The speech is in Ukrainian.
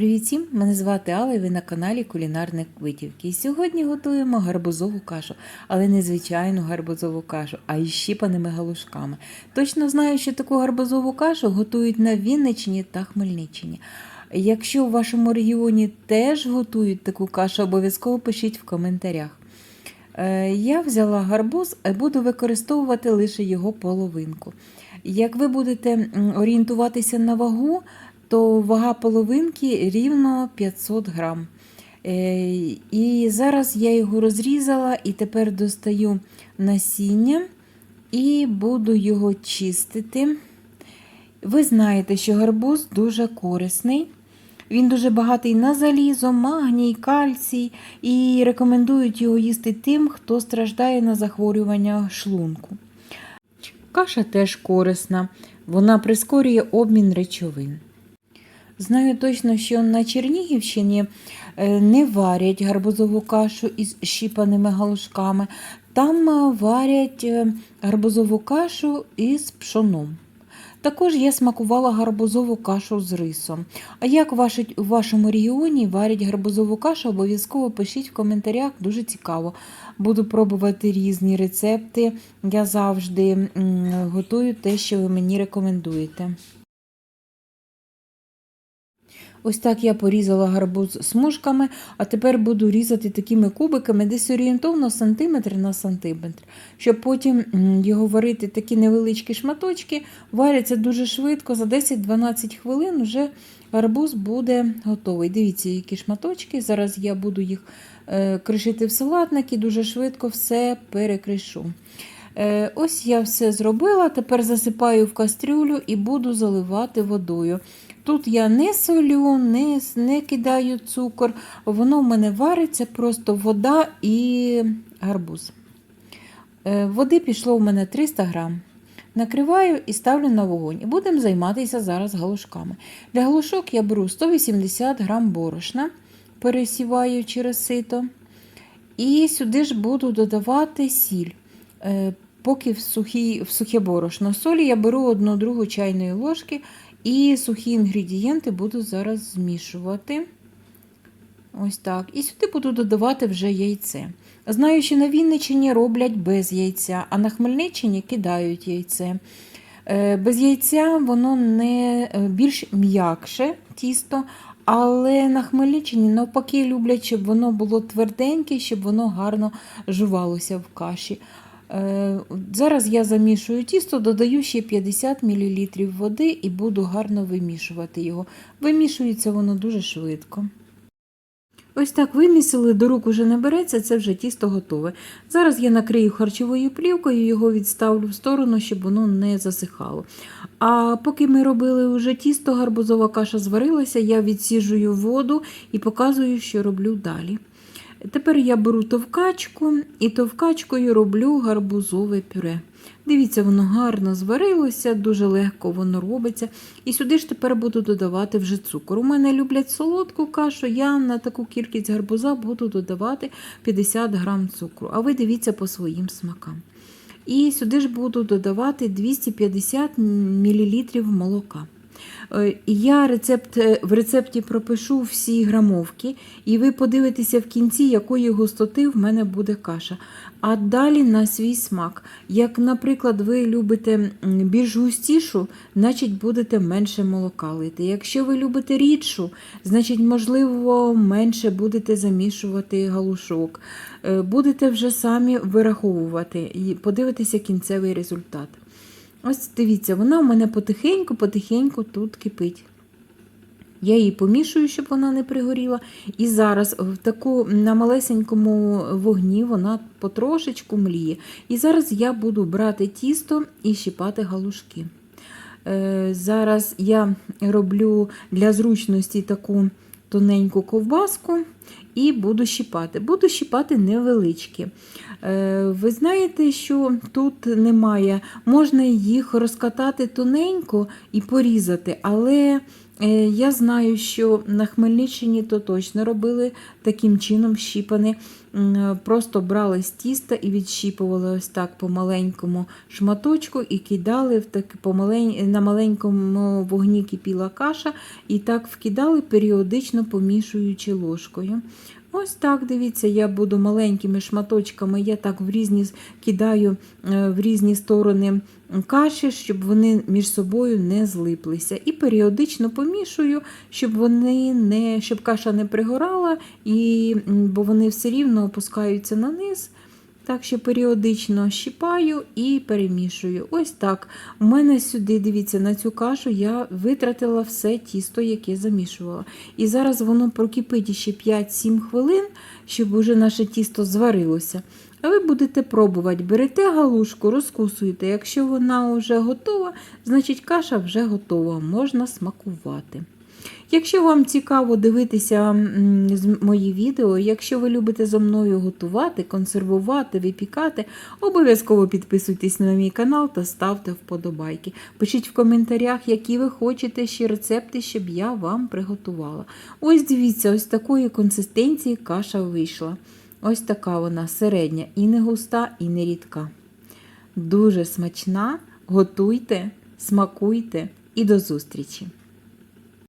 Привіт всім! Мене звати Алла і ви на каналі Кулінарник Витівки. Сьогодні готуємо гарбузову кашу, але не звичайну гарбузову кашу, а із щіпаними галушками. Точно знаю, що таку гарбузову кашу готують на Вінниччині та Хмельниччині. Якщо у вашому регіоні теж готують таку кашу, обов'язково пишіть в коментарях. Е, Я взяла гарбуз і буду використовувати лише його половинку. Як ви будете орієнтуватися на вагу, то вага половинки рівно 500 грам. Е, І зараз я його розрізала і тепер достаю насіння і буду його чистити. Ви знаєте, що гарбуз дуже корисний. Він дуже багатий на залізо, магній, кальцій і рекомендують його їсти тим, хто страждає на захворювання шлунку. Каша теж корисна, вона прискорює обмін речовин. Знаю точно, що на Чернігівщині е, не варять гарбузову кашу із щіпаними галушками. Там е, варять е, гарбузову кашу із пшоном. Також я смакувала гарбузову кашу з рисом. А як у вашому регіоні варять гарбузову кашу, обов'язково пишіть в коментарях, дуже цікаво. Буду пробувати різні рецепти. Я завжди готую те, що ви мені рекомендуєте. Ось так я порізала гарбуз смужками, а тепер буду різати такими кубиками, десь орієнтовно сантиметр на сантиметр, щоб потім його варити такі невеличкі шматочки. Варяться дуже швидко, за 10-12 хвилин вже гарбуз буде готовий. Дивіться, які шматочки. Зараз я буду їх е, кришити в салатник і дуже швидко все перекришу. Е, Ось я все зробила, тепер засипаю в кастрюлю і буду заливати водою. Тут я не солю, не, не кидаю цукор, воно в мене вариться просто вода і гарбуз. Е, Води пішло у мене 300 грам. Накриваю і ставлю на вогонь. Будемо займатися зараз галушками. Для галушок я беру 180 грам борошна, пересіваю через сито. І сюди ж буду додавати сіль. Е, Поки в, сухі, в сухе борошно. Солі я беру одну другу чайної ложки і сухі інгредієнти буду зараз змішувати. Ось так. І сюди буду додавати вже яйце. Знаю, що на Вінниччині роблять без яйця, а на Хмельниччині кидають яйце. Е, Без яйця воно не е, більш м'якше тісто, але на Хмельниччині навпаки люблять, щоб воно було тверденьке, щоб воно гарно жувалося в каші. Е, Зараз я замішую тісто, додаю ще 50 мл води і буду гарно вимішувати його. Вимішується воно дуже швидко. Ось так вимісили, до рук уже не береться, це вже тісто готове. Зараз я накрию харчовою плівкою, його відставлю в сторону, щоб воно не засихало. А поки ми робили вже тісто, гарбузова каша зварилася, я відсіжую воду і показую, що роблю далі. Тепер я беру товкачку і товкачкою роблю гарбузове пюре. Дивіться, воно гарно зварилося, дуже легко воно робиться. І сюди ж тепер буду додавати вже цукор. У мене люблять солодку кашу, я на таку кількість гарбуза буду додавати 50 грам цукру. А ви дивіться по своїм смакам. І сюди ж буду додавати 250 мл молока. Е, Я рецепт, е, в рецепті пропишу всі грамовки, і ви подивитеся в кінці, якої густоти в мене буде каша. А далі на свій смак. Як, наприклад, ви любите більш густішу, значить будете менше молока лити. Якщо ви любите рідшу, значить, можливо, менше будете замішувати галушок. Е, Будете вже самі вираховувати і подивитеся кінцевий результат. Ось дивіться, вона у мене потихеньку-потихеньку тут кипить. Я її помішую, щоб вона не пригоріла. І зараз в таку на малесенькому вогні вона потрошечку мліє. І зараз я буду брати тісто і щипати галушки. Е, Зараз я роблю для зручності таку тоненьку ковбаску і буду щипати. Буду щипати невеличкі. Е, Ви знаєте, що тут немає, можна їх розкатати тоненько і порізати, але Е, Я знаю, що на Хмельниччині то точно робили таким чином щіпани. Просто брали з тіста і відщіпували ось так по маленькому шматочку і кидали в так помалень... на маленькому вогні кипіла каша, і так вкидали, періодично помішуючи ложкою. Ось так, дивіться, я буду маленькими шматочками, я так в різні кидаю е, в різні сторони каші, щоб вони між собою не злиплися. І періодично помішую, щоб вони не, щоб каша не пригорала, і, бо вони все рівно опускаються на низ. Так що періодично щіпаю і перемішую. Ось так. У мене сюди, дивіться, на цю кашу я витратила все тісто, яке замішувала. І зараз воно прокипить ще 5-7 хвилин, щоб уже наше тісто зварилося. А ви будете пробувати. Берете галушку, розкусуєте. Якщо вона вже готова, значить каша вже готова, можна смакувати. Якщо вам цікаво дивитися мої відео, якщо ви любите зо мною готувати, консервувати, випікати, обов'язково підписуйтесь на мій канал та ставте вподобайки. Пишіть в коментарях, які ви хочете ще рецепти, щоб я вам приготувала. Ось дивіться, ось такої консистенції каша вийшла. Ось така вона середня, і не густа, і не рідка. Дуже смачна. Готуйте, смакуйте і до зустрічі!